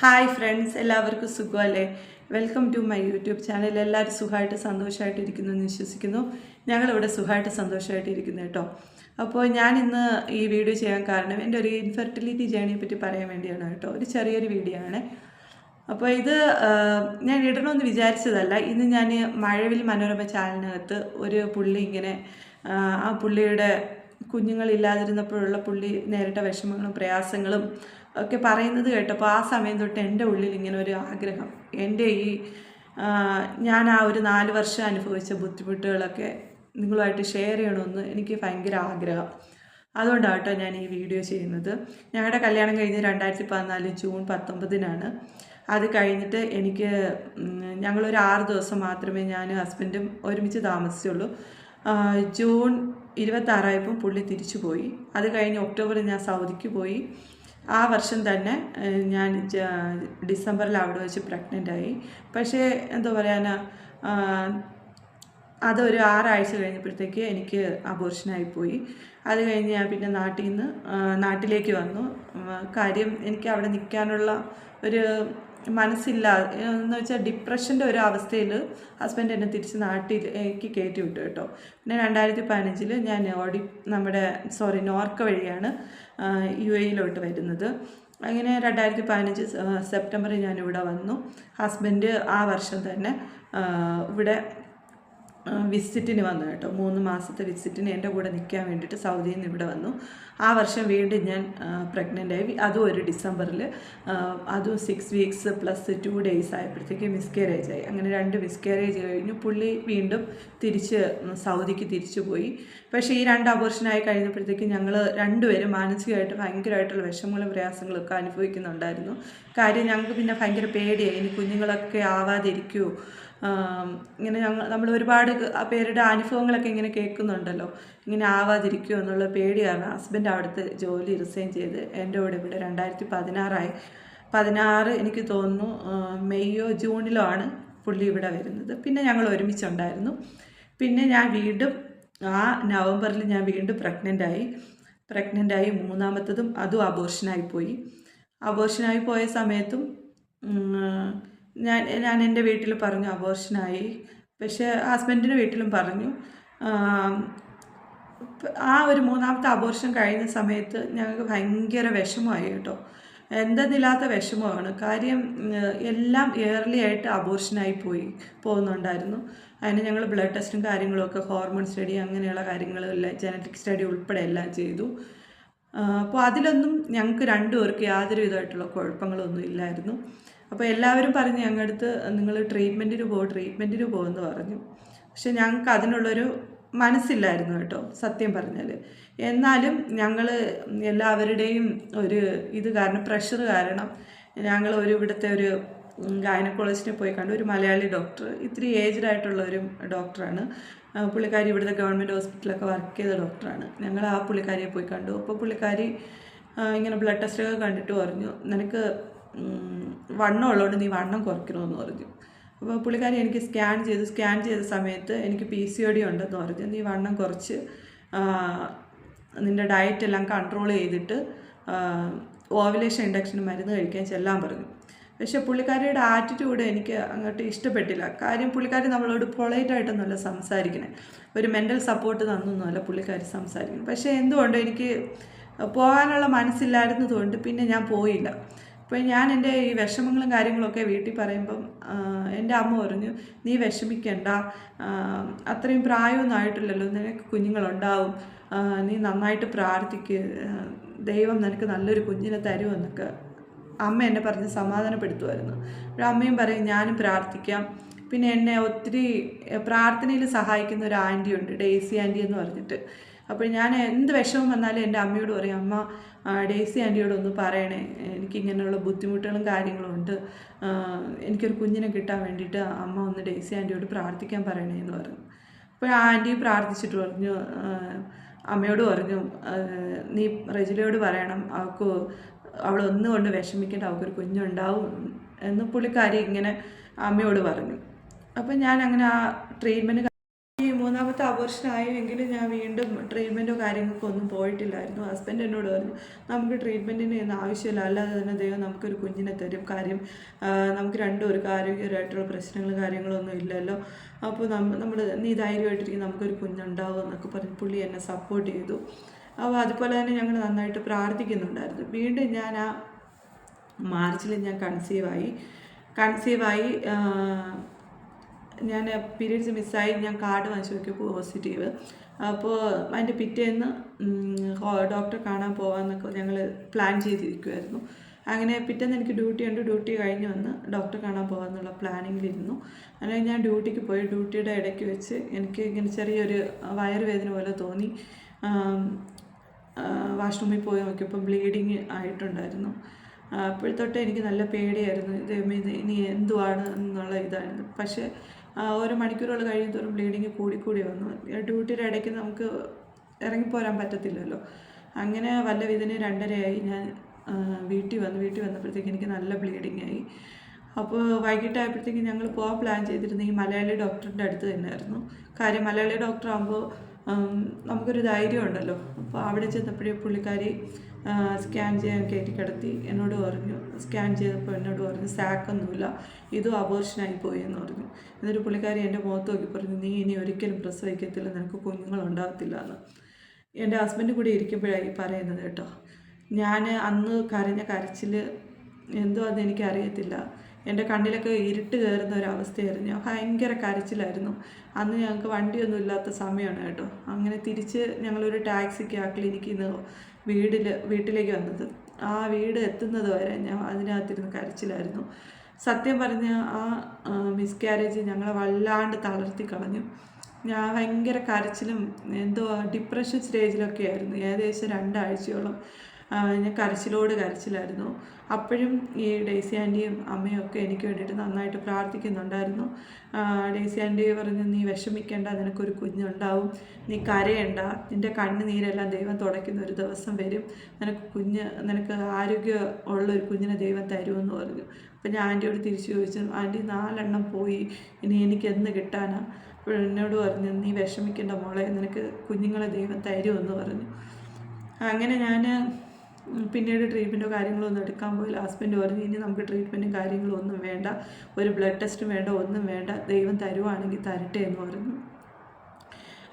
Hi friends എല്ലാവർക്കും സുഖമല്ലേ? Welcome to my YouTube channel എല്ലാവരും സുഖമായിട്ട് സന്തോഷമായിട്ട് ഇരിക്കുന്നു എന്ന് വിശ്വസിക്കുന്നു. ഞങ്ങളിവിടെ സുഖമായിട്ട് സന്തോഷമായിട്ട് ഇരിക്കുന്നു കേട്ടോ. അപ്പോൾ ഞാൻ ഇന്ന് ഈ വീഡിയോ ചെയ്യാൻ കാരണം എന്റെ ഒരു ഇൻഫെർട്ടിലിറ്റി ജേണിയെ പറ്റി പറയാൻ വേണ്ടിയാണ് കേട്ടോ. ഒരു ചെറിയൊരു വീഡിയോ ആണ്. അപ്പോൾ ഇത് ഞാൻ ഇടണമെന്ന് വിചാരിച്ചതല്ല. ഇന്ന് ഞാൻ മഴവിൽ മനോരമ ചാനലിനകത്ത് ഒരു പുള്ളി ഇങ്ങനെ ആ പുള്ളിയുടെ കുഞ്ഞുങ്ങളില്ലാതിരുന്നപ്പോഴുള്ള പുള്ളി നേരിട്ട വിഷമങ്ങളും പ്രയാസങ്ങളും ഒക്കെ പറയുന്നത് കേട്ടപ്പോൾ ആ സമയം തൊട്ട് എന്റെ ഉള്ളിൽ ഇങ്ങനെ ഒരു ആഗ്രഹം. എന്റെ ഈ ഞാൻ ആ ഒരു നാല് വർഷം അനുഭവിച്ച ബുദ്ധിമുട്ടുകളൊക്കെ നിങ്ങളുമായിട്ട് ഷെയർ ചെയ്യണമെന്ന് എനിക്ക് ഭയങ്കര ആഗ്രഹം. അതുകൊണ്ടാട്ടോ ഞാൻ ഈ വീഡിയോ ചെയ്യുന്നത്. ഞങ്ങളുടെ കല്യാണം കഴിഞ്ഞ് രണ്ടായിരത്തി പതിനാല് ജൂൺ പത്തൊമ്പതിനാണ്. അത് കഴിഞ്ഞിട്ട് എനിക്ക് ഞങ്ങളൊരു ആറ് ദിവസം മാത്രമേ ഞാൻ ഹസ്ബൻഡും ഒരുമിച്ച് താമസിച്ചുള്ളൂ. ജൂൺ ഇരുപത്താറായപ്പം പുള്ളി തിരിച്ചു പോയി അത് കഴിഞ്ഞ് ഒക്ടോബറിൽ ഞാൻ സൗദിക്ക് പോയി. ആ വർഷം തന്നെ ഞാൻ ഡിസംബറിൽ അവിടെ വെച്ച് പ്രഗ്നന്റ് ആയി. പക്ഷേ എന്താ പറയാനാ അതൊരു ആറാഴ്ച കഴിഞ്ഞപ്പോഴത്തേക്ക് എനിക്ക് അബോർഷനായി പോയി. അത് കഴിഞ്ഞ് ഞാൻ പിന്നെ നാട്ടിൽ നിന്ന് നാട്ടിലേക്ക് വന്നു. കാര്യം എനിക്ക് അവിടെ നിൽക്കാനുള്ള ഒരു മനസ്സില്ല എന്ന് വെച്ചാൽ ഡിപ്രഷന്റെ ഒരു അവസ്ഥയിൽ ഹസ്ബൻഡ് എന്നെ തിരിച്ച് നാട്ടിലേക്ക് കയറ്റി വിട്ടു കേട്ടോ. പിന്നെ രണ്ടായിരത്തി പതിനഞ്ചിൽ ഞാൻ ഓടി നമ്മുടെ സോറി നോർക്ക വഴിയാണ് യു എയിലോട്ട് വരുന്നത്. അങ്ങനെ രണ്ടായിരത്തി പതിനഞ്ച് സെപ്റ്റംബറിൽ ഞാൻ ഇവിടെ വന്നു. ഹസ്ബൻഡ് ആ വർഷം തന്നെ ഇവിടെ വിസിറ്റിന് വന്നു കേട്ടോ. മൂന്ന് മാസത്തെ വിസിറ്റിന് എന്റെ കൂടെ നിൽക്കാൻ വേണ്ടിയിട്ട് സൗദിയിൽ നിന്ന് ഇവിടെ വന്നു. ആ വർഷം വീണ്ടും ഞാൻ പ്രഗ്നന്റ് ആയി. അതും ഒരു ഡിസംബറിൽ അതും six weeks plus two days ആയപ്പോഴത്തേക്ക് മിസ്കാരേജ് ആയി. അങ്ങനെ രണ്ട് മിസ്കാരേജ് കഴിഞ്ഞു. പുള്ളി വീണ്ടും തിരിച്ച് സൗദിക്ക് തിരിച്ചു പോയി. പക്ഷേ ഈ രണ്ട് അബോർഷനായി കഴിഞ്ഞപ്പോഴത്തേക്ക് ഞങ്ങൾ രണ്ടുപേരും മാനസികമായിട്ട് ഭയങ്കരമായിട്ടുള്ള വിഷമങ്ങളും പ്രയാസങ്ങളും ഒക്കെ അനുഭവിക്കുന്നുണ്ടായിരുന്നു. കാര്യം ഞങ്ങൾക്ക് പിന്നെ ഭയങ്കര പേടിയായി. ഇനി കുഞ്ഞുങ്ങളൊക്കെ ആവാതിരിക്കുമോ ഇങ്ങനെ ഞങ്ങൾ നമ്മൾ ഒരുപാട് പേരുടെ അനുഭവങ്ങളൊക്കെ ഇങ്ങനെ കേൾക്കുന്നുണ്ടല്ലോ. ഇങ്ങനെ ആവാതിരിക്കുമോ എന്നുള്ള പേടി കാരണം ഹസ്ബൻഡ് അവിടുത്തെ ജോലി റിസൈൻ ചെയ്ത് എന്റെ കൂടെ ഇവിടെ രണ്ടായിരത്തി പതിനാറായി പതിനാറ് എനിക്ക് തോന്നുന്നു മെയ്യോ ജൂണിലോ ആണ് പുള്ളി ഇവിടെ വരുന്നത്. പിന്നെ ഞങ്ങൾ ഒരുമിച്ചുണ്ടായിരുന്നു. പിന്നെ ഞാൻ വീണ്ടും ആ നവംബറിൽ ഞാൻ വീണ്ടും പ്രഗ്നന്റായി പ്രഗ്നന്റായി മൂന്നാമത്തതും അതും അബോർഷനായി പോയി. അബോർഷനായി പോയ സമയത്തും ഞാൻ ഞാൻ എന്റെ വീട്ടിൽ പറഞ്ഞു അബോർഷനായി പക്ഷേ ഹസ്ബൻഡിന്റെ വീട്ടിലും പറഞ്ഞു. ആ ഒരു മൂന്നാമത്തെ അബോർഷൻ കഴിയുന്ന സമയത്ത് ഞങ്ങൾക്ക് ഭയങ്കര വിഷമമായി കേട്ടോ. എന്തെന്നില്ലാത്ത വിഷമമാണ്. കാര്യം എല്ലാം ഇയർലി ആയിട്ട് അബോർഷനായി പോയി പോകുന്നുണ്ടായിരുന്നു. അതിന് ഞങ്ങൾ ബ്ലഡ് ടെസ്റ്റും കാര്യങ്ങളൊക്കെ ഹോർമോൺ സ്റ്റഡി അങ്ങനെയുള്ള കാര്യങ്ങളെല്ലാം ജനറ്റിക് സ്റ്റഡി ഉൾപ്പെടെ എല്ലാം ചെയ്തു. അപ്പോൾ അതിലൊന്നും ഞങ്ങൾക്ക് രണ്ടുപേർക്ക് യാതൊരു വിധമായിട്ടുള്ള കുഴപ്പങ്ങളൊന്നും ഇല്ലായിരുന്നു. അപ്പോൾ എല്ലാവരും പറഞ്ഞ് ഞങ്ങളുടെ അടുത്ത് നിങ്ങൾ ട്രീറ്റ്മെന്റിന് പോകും ട്രീറ്റ്മെന്റിന് പോകുമെന്ന് പറഞ്ഞു. പക്ഷെ ഞങ്ങൾക്ക് അതിനുള്ളൊരു മനസ്സില്ലായിരുന്നു കേട്ടോ സത്യം പറഞ്ഞാൽ എന്നാലും ഞങ്ങൾ എല്ലാവരുടെയും ഒരു ഇത് കാരണം പ്രഷർ കാരണം ഞങ്ങൾ ഒരു ഇവിടുത്തെ ഒരു ഗൈനക്കോളജിനെ പോയി കണ്ടു ഒരു മലയാളി ഡോക്ടർ ഇത്തിരി ഏജ്ഡ് ആയിട്ടുള്ള ഒരു ഡോക്ടറാണ് പുള്ളിക്കാരി ഇവിടുത്തെ ഗവൺമെന്റ് ഹോസ്പിറ്റലൊക്കെ വർക്ക് ചെയ്ത ഡോക്ടറാണ് ഞങ്ങൾ ആ പുള്ളിക്കാരിയെ പോയി കണ്ടു. അപ്പോൾ പുള്ളിക്കാരി ഇങ്ങനെ ബ്ലഡ് ടെസ്റ്റൊക്കെ കണ്ടിട്ട് പറഞ്ഞു നിനക്ക് വണ്ണം ഉള്ളതുകൊണ്ട് നീ വണ്ണം കുറയ്ക്കണമെന്ന് പറഞ്ഞു. അപ്പോൾ പുള്ളിക്കാരി എനിക്ക് സ്കാൻ ചെയ്തു സ്കാൻ ചെയ്ത സമയത്ത് എനിക്ക് പി സി ഒ ഡി ഉണ്ടെന്ന് പറഞ്ഞു. നീ വണ്ണം കുറച്ച് നിന്റെ ഡയറ്റ് എല്ലാം കൺട്രോൾ ചെയ്തിട്ട് ഓവലേഷൻ ഇൻഡക്ഷൻ മരുന്ന് കഴിക്കാൻ ചെല്ലാൻ പറഞ്ഞു. പക്ഷേ പുള്ളിക്കാരിയുടെ ആറ്റിറ്റ്യൂഡ് എനിക്ക് അങ്ങോട്ട് ഇഷ്ടപ്പെട്ടില്ല. കാര്യം പുള്ളിക്കാരി നമ്മളോട് പൊളൈറ്റായിട്ടൊന്നുമല്ല സംസാരിക്കണേ. ഒരു മെന്റൽ സപ്പോർട്ട് തന്നൊന്നുമല്ല പുള്ളിക്കാരി സംസാരിക്കുന്നത് പക്ഷേ എന്തുകൊണ്ട് എനിക്ക് പോകാനുള്ള മനസ്സില്ലായിരുന്നതുകൊണ്ട് പിന്നെ ഞാൻ പോയില്ല. അപ്പോൾ ഞാൻ എന്റെ ഈ വിഷമങ്ങളും കാര്യങ്ങളൊക്കെ വീട്ടിൽ പറയുമ്പം എന്റെ അമ്മ പറഞ്ഞു നീ വിഷമിക്കണ്ട. അത്രയും പ്രായമൊന്നും ആയിട്ടില്ലല്ലോ. നിനക്ക് കുഞ്ഞുങ്ങളുണ്ടാവും. നീ നന്നായിട്ട് പ്രാർത്ഥിക്ക്. ദൈവം നിനക്ക് നല്ലൊരു കുഞ്ഞിനെ തരുമെന്നൊക്കെ അമ്മ എന്നെ പറഞ്ഞ് സമാധാനപ്പെടുത്തുമായിരുന്നു. അപ്പോൾ അമ്മയും പറയും ഞാനും പ്രാർത്ഥിക്കാം. പിന്നെ എന്നെ ഒത്തിരി പ്രാർത്ഥനയിൽ സഹായിക്കുന്ന ഒരു ആന്റി ഉണ്ട് ഡേസി ആന്റി എന്ന് പറഞ്ഞിട്ട്. അപ്പോൾ ഞാൻ എന്ത് വിഷമം വന്നാലും എന്റെ അമ്മയോട് പറയും അമ്മ ഡേസി ആന്റിയോട് ഒന്ന് പറയണേ. എനിക്കിങ്ങനെയുള്ള ബുദ്ധിമുട്ടുകളും കാര്യങ്ങളും ഉണ്ട്. എനിക്കൊരു കുഞ്ഞിനെ കിട്ടാൻ വേണ്ടിയിട്ട് അമ്മ ഒന്ന് ഡേസി ആന്റിയോട് പ്രാർത്ഥിക്കാൻ പറയണേ എന്ന് പറഞ്ഞു. അപ്പോൾ ആ ആന്റി പ്രാർത്ഥിച്ചിട്ട് പറഞ്ഞു അമ്മയോട് പറഞ്ഞു നീ റെജിലയോട് പറയണം അവൾക്ക് അവൾ ഒന്നുകൊണ്ട് വിഷമിക്കേണ്ട അവൾക്കൊരു കുഞ്ഞുണ്ടാവും. എന്ന് പുള്ളിക്കാരി ഇങ്ങനെ അമ്മയോട് പറഞ്ഞു. അപ്പം ഞാൻ അങ്ങനെ ആ ട്രീറ്റ്മെന്റ് മൂന്നാമത്തെ അബോർഷൻ ആയെങ്കിലും ഞാൻ വീണ്ടും ട്രീറ്റ്മെന്റോ കാര്യങ്ങൾക്കോ ഒന്നും പോയിട്ടില്ലായിരുന്നു. ഹസ്ബൻഡ് എന്നോട് പറഞ്ഞു നമുക്ക് ട്രീറ്റ്മെന്റിന് ഒന്നും ആവശ്യമില്ല. അല്ലാതെ തന്നെ ദൈവം നമുക്കൊരു കുഞ്ഞിനെ തരും. കാര്യം നമുക്ക് രണ്ടും ഒരു ആരോഗ്യപരമായിട്ടുള്ള പ്രശ്നങ്ങളും കാര്യങ്ങളൊന്നും ഇല്ലല്ലോ. അപ്പോൾ നമ്മ നമ്മൾ നീ ധൈര്യമായിട്ടിരിക്കും നമുക്കൊരു കുഞ്ഞുണ്ടാവും എന്നൊക്കെ പറഞ്ഞ് പുള്ളി എന്നെ സപ്പോർട്ട് ചെയ്തു. അപ്പോൾ അതുപോലെ തന്നെ ഞങ്ങൾ നന്നായിട്ട് പ്രാർത്ഥിക്കുന്നുണ്ടായിരുന്നു. വീണ്ടും ഞാൻ ആ മാർച്ചിൽ ഞാൻ കൺസീവായി കൺസീവായി ഞാൻ പീരീഡ്സ് മിസ്സായി ഞാൻ കാർഡ് വാങ്ങിച്ചു നോക്കിയപ്പോൾ പോസിറ്റീവ് അപ്പോൾ അതിന്റെ പിറ്റേന്ന് ഡോക്ടറെ കാണാൻ പോകാമെന്നൊക്കെ ഞങ്ങൾ പ്ലാൻ ചെയ്തിരിക്കുമായിരുന്നു അങ്ങനെ പിറ്റേന്ന് എനിക്ക് ഡ്യൂട്ടി ഉണ്ട് ഡ്യൂട്ടി കഴിഞ്ഞ് വന്ന് ഡോക്ടറെ കാണാൻ പോകാമെന്നുള്ള പ്ലാനിങ്ങിലിരുന്നു അങ്ങനെ ഞാൻ ഡ്യൂട്ടിക്ക് പോയി ഡ്യൂട്ടിയുടെ ഇടയ്ക്ക് വെച്ച് എനിക്ക് ഇങ്ങനെ ചെറിയൊരു വയറുവേദന പോലെ തോന്നി. വാഷ്റൂമിൽ പോയി നോക്കിയപ്പോൾ ബ്ലീഡിങ് ആയിട്ടുണ്ടായിരുന്നു. അപ്പോഴത്തൊട്ട് എനിക്ക് നല്ല പേടിയായിരുന്നു. ഇത് ഇനി എന്തുവാണ് എന്നുള്ള ഇതായിരുന്നു. പക്ഷേ ഓരോ മണിക്കൂറുകൾ കഴിയുന്തോറും ബ്ലീഡിങ് കൂടിക്കൂടി വന്നു. ഡ്യൂട്ടിയുടെ ഇടയ്ക്ക് നമുക്ക് ഇറങ്ങിപ്പോരാൻ പറ്റത്തില്ലല്ലോ. അങ്ങനെ വല്ല വിധിന് രണ്ടരയായി ഞാൻ വീട്ടിൽ വന്നു വീട്ടിൽ വന്നപ്പോഴത്തേക്ക് എനിക്ക് നല്ല ബ്ലീഡിങ് ആയി. അപ്പോൾ വൈകിട്ടായപ്പോഴത്തേക്ക് ഞങ്ങൾ പോകാൻ പ്ലാൻ ചെയ്തിരുന്ന ഈ മലയാളി ഡോക്ടറിന്റെ അടുത്ത് തന്നെയായിരുന്നു. കാര്യം മലയാളി ഡോക്ടർ ആകുമ്പോൾ നമുക്കൊരു ധൈര്യം ഉണ്ടല്ലോ. അപ്പോൾ അവിടെ ചെന്നപ്പോഴേ പുള്ളിക്കാരി സ്കാൻ ചെയ്യാൻ കയറ്റി കിടത്തി. എന്നോട് പറഞ്ഞു സ്കാൻ ചെയ്തപ്പോൾ എന്നോട് പറഞ്ഞു സാക്കൊന്നുമില്ല ഇതും അബോർഷനായി പോയി എന്ന് പറഞ്ഞു. എന്നിട്ട് പുള്ളിക്കാരി എന്റെ മുഖത്ത് നോക്കി പറഞ്ഞു നീ ഇനി ഒരിക്കലും പ്രസവിക്കത്തില്ല നിനക്ക് കുഞ്ഞുങ്ങളുണ്ടാകത്തില്ല എന്ന്. എന്റെ ഹസ്ബൻഡ് കൂടി ഇരിക്കുമ്പോഴായി പറയുന്നത് കേട്ടോ. ഞാൻ അന്ന് കരഞ്ഞ കരച്ചിൽ എന്തോ അത് എനിക്കറിയത്തില്ല. എന്റെ കണ്ണിലൊക്കെ ഇരുട്ട് കയറുന്ന ഒരവസ്ഥയായിരുന്നു. ഞാൻ ഭയങ്കര കരച്ചിലായിരുന്നു. അന്ന് ഞങ്ങൾക്ക് വണ്ടിയൊന്നും ഇല്ലാത്ത സമയമാണ് കേട്ടോ. അങ്ങനെ തിരിച്ച് ഞങ്ങളൊരു ടാക്സിക്ക് ആ ക്ലിനിക്കിൽ നിന്ന് വീട്ടിൽ വീട്ടിലേക്ക് വന്നത്. ആ വീട് എത്തുന്നത് വരെ ഞാൻ അതിനകത്തിരുന്ന് കരച്ചിലായിരുന്നു. സത്യം പറഞ്ഞ ആ മിസ് മിസ്കാരേജ് ഞങ്ങളെ വല്ലാണ്ട് തളർത്തി കളഞ്ഞു. ഞാൻ ഭയങ്കര കരച്ചിലും എന്തോ ഡിപ്രഷൻ സ്റ്റേജിലൊക്കെ ആയിരുന്നു. ഏകദേശം രണ്ടാഴ്ചയോളം ഞാൻ കരച്ചിലോട് കരച്ചിലായിരുന്നു. അപ്പോഴും ഈ ഡേസി ആന്റിയും അമ്മയും ഒക്കെ എനിക്ക് വേണ്ടിയിട്ട് നന്നായിട്ട് പ്രാർത്ഥിക്കുന്നുണ്ടായിരുന്നു. ഡേസി ആന്റി പറഞ്ഞു നീ വിഷമിക്കേണ്ട നിനക്കൊരു കുഞ്ഞുണ്ടാവും. നീ കരയണ്ട. നിന്റെ കണ്ണുനീരെല്ലാം ദൈവം തുടയ്ക്കുന്ന ഒരു ദിവസം വരും. നിനക്ക് കുഞ്ഞ് നിനക്ക് ആരോഗ്യം ഉള്ള ഒരു കുഞ്ഞിനെ ദൈവം തരുമെന്ന് പറഞ്ഞു. അപ്പം ഞാൻ ആന്റിയോട് തിരിച്ചു ചോദിച്ചു ആന്റി നാലെണ്ണം പോയി. ഇനി എനിക്ക് എന്ന് കിട്ടാനാ എന്നോട് പറഞ്ഞു നീ വിഷമിക്കേണ്ട മോളെ. നിനക്ക് കുഞ്ഞുങ്ങളെ ദൈവം തരുമെന്ന് പറഞ്ഞു. അങ്ങനെ ഞാൻ പിന്നീട് ട്രീറ്റ്മെന്റോ കാര്യങ്ങളോ ഒന്നും എടുക്കാൻ പോയില്ല. ഹസ്ബൻഡ് പറഞ്ഞു ഇനി നമുക്ക് ട്രീറ്റ്മെന്റും കാര്യങ്ങളും ഒന്നും വേണ്ട. ഒരു ബ്ലഡ് ടെസ്റ്റും വേണ്ട ഒന്നും വേണ്ട. ദൈവം തരുവാണെങ്കിൽ തരട്ടെ എന്ന് പറഞ്ഞു.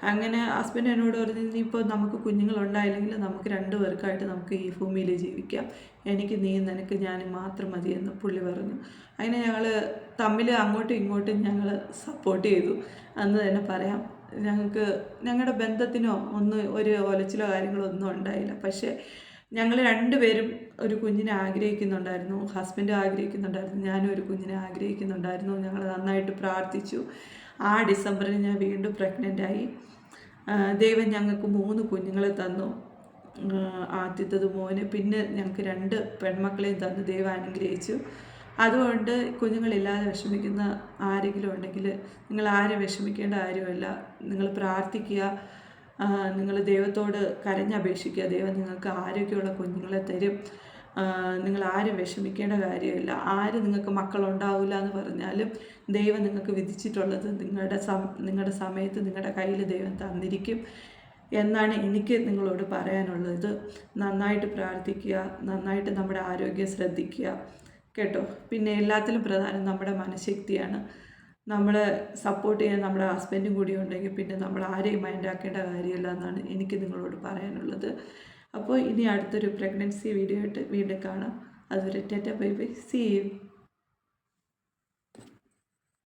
അങ്ങനെ ഹസ്ബൻഡ് എന്നോട് പറഞ്ഞു ഇനിയിപ്പോൾ നമുക്ക് കുഞ്ഞുങ്ങളുണ്ടായില്ലെങ്കിൽ നമുക്ക് രണ്ടു പേർക്കായിട്ട് നമുക്ക് ഈ ഭൂമിയിൽ ജീവിക്കാം. എനിക്ക് നീ നിനക്ക് ഞാൻ മാത്രം മതിയെന്ന് പുള്ളി പറഞ്ഞു. അങ്ങനെ ഞങ്ങൾ തമ്മിൽ അങ്ങോട്ടും ഇങ്ങോട്ടും ഞങ്ങൾ സപ്പോർട്ട് ചെയ്തു. എന്ന് തന്നെ പറയാം ഞങ്ങൾക്ക് ഞങ്ങളുടെ ബന്ധത്തിനോ ഒന്നും ഒരു ഒലച്ചിലോ കാര്യങ്ങളോ ഒന്നും ഉണ്ടായില്ല. പക്ഷേ ഞങ്ങൾ രണ്ടുപേരും ഒരു കുഞ്ഞിനെ ആഗ്രഹിക്കുന്നുണ്ടായിരുന്നു. ഹസ്ബൻഡ് ആഗ്രഹിക്കുന്നുണ്ടായിരുന്നു. ഞാനും ഒരു കുഞ്ഞിനെ ആഗ്രഹിക്കുന്നുണ്ടായിരുന്നു. ഞങ്ങൾ നന്നായിട്ട് പ്രാർത്ഥിച്ചു. ആ ഡിസംബറിൽ ഞാൻ വീണ്ടും പ്രഗ്നന്റ് ആയി. ദൈവം ഞങ്ങൾക്ക് മൂന്ന് കുഞ്ഞുങ്ങളെ തന്നു. ആദ്യത്തത് മോന്. പിന്നെ ഞങ്ങൾക്ക് രണ്ട് പെൺമക്കളെയും തന്നു. ദൈവം അനുഗ്രഹിച്ചു. അതുകൊണ്ട് കുഞ്ഞുങ്ങളില്ലാതെ വിഷമിക്കുന്ന ആരെങ്കിലും ഉണ്ടെങ്കിൽ നിങ്ങൾ ആരും വിഷമിക്കേണ്ട കാര്യമില്ല. നിങ്ങൾ പ്രാർത്ഥിക്കുക. നിങ്ങൾ ദൈവത്തോട് കരഞ്ഞപേക്ഷിക്കുക ദൈവം നിങ്ങൾക്ക് ആരോഗ്യമുള്ള കുഞ്ഞുങ്ങളെ തരും. നിങ്ങൾ ആരും വിഷമിക്കേണ്ട കാര്യമില്ല. ആര് നിങ്ങൾക്ക് മക്കളുണ്ടാവില്ല എന്ന് പറഞ്ഞാലും ദൈവം നിങ്ങൾക്ക് വിധിച്ചിട്ടുള്ളത് നിങ്ങളുടെ നിങ്ങളുടെ സമയത്ത് നിങ്ങളുടെ കയ്യിൽ ദൈവം തന്നിരിക്കും എന്നാണ് എനിക്ക് നിങ്ങളോട് പറയാനുള്ളത്. നന്നായിട്ട് പ്രാർത്ഥിക്കുക നന്നായിട്ട് നമ്മുടെ ആരോഗ്യം ശ്രദ്ധിക്കുക. കേട്ടോ? പിന്നെ എല്ലാത്തിലും പ്രധാനം നമ്മുടെ മനഃശക്തിയാണ്. നമ്മളെ സപ്പോർട്ട് ചെയ്യാൻ നമ്മുടെ ഹസ്ബൻഡും കൂടി ഉണ്ടെങ്കിൽ പിന്നെ നമ്മൾ ആരെയും മൈൻഡാക്കേണ്ട കാര്യമില്ല എന്നാണ് എനിക്ക് നിങ്ങളോട് പറയാനുള്ളത്. അപ്പോൾ ഇനി അടുത്തൊരു പ്രഗ്നൻസി വീഡിയോ ആയിട്ട് വീണ്ടും കാണാം. അതുവരെ ടെറ്റ ബൈ ബൈ. See you